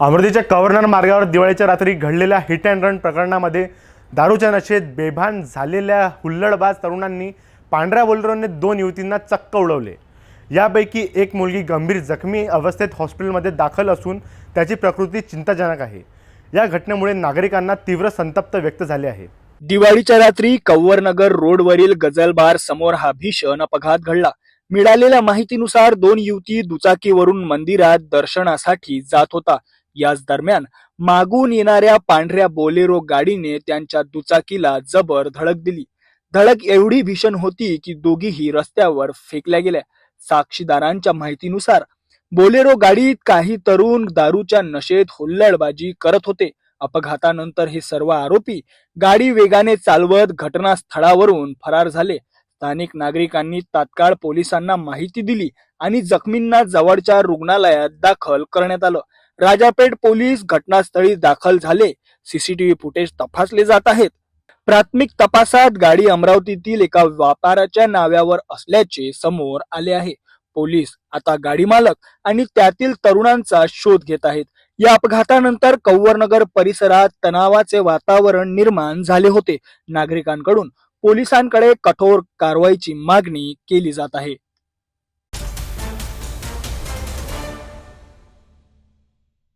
अमरावतीच्या कव्हर्नर मार्गावर दिवाळीच्या रात्री घडलेल्या हिट अँड रन प्रकरणामध्ये दारूच्या नशेत बेभान झालेल्या हुल्लडबाज तरुणांनी पांढऱ्या बोलरोने दोन युवतींना चक्क उडवले. यापैकी एक मुलगी गंभीर जखमी अवस्थेत हॉस्पिटलमध्ये दाखल असून त्याची प्रकृती चिंताजनक आहे. या घटनेमुळे नागरिकांना तीव्र संतप्त व्यक्त झाले आहे. दिवाळीच्या रात्री कव्वरनगर रोडवरील गजलबार समोर हा भीषण अपघात घडला. मिळालेल्या माहितीनुसार दोन युवती दुचाकीवरून मंदिरात दर्शनासाठी जात होता. याच दरम्यान मागून येणाऱ्या पांढऱ्या बोलेरो गाडीने त्यांच्या दुचाकीला जबर धडक दिली. धडक एवढी भीषण होती की दोघीही रस्त्यावर फेकल्या गेल्या. साक्षीदारांच्या माहितीनुसार बोलेरो गाडीत काही तरुण दारूच्या नशेत हुल्लडबाजी करत होते. अपघातानंतर हे सर्व आरोपी गाडी वेगाने चालवत घटनास्थळावरून फरार झाले. स्थानिक नागरिकांनी तात्काळ पोलिसांना माहिती दिली आणि जखमींना जवळच्या रुग्णालयात दाखल करण्यात आलं. राजापेठ पोलीस घटनास्थळी दाखल झाले. सीसीटीव्ही फुटेज तपासले जात आहेत. प्राथमिक तपासात गाडी अमरावतीतील एका व्यापाराच्या नाव्यावर असल्याचे समोर आले आहे. पोलीस आता गाडी मालक आणि त्यातील तरुणांचा शोध घेत आहेत. या अपघातानंतर कौवरनगर परिसरात तणावाचे वातावरण निर्माण झाले होते. नागरिकांकडून पोलिसांकडे कठोर कारवाईची मागणी केली जात आहे.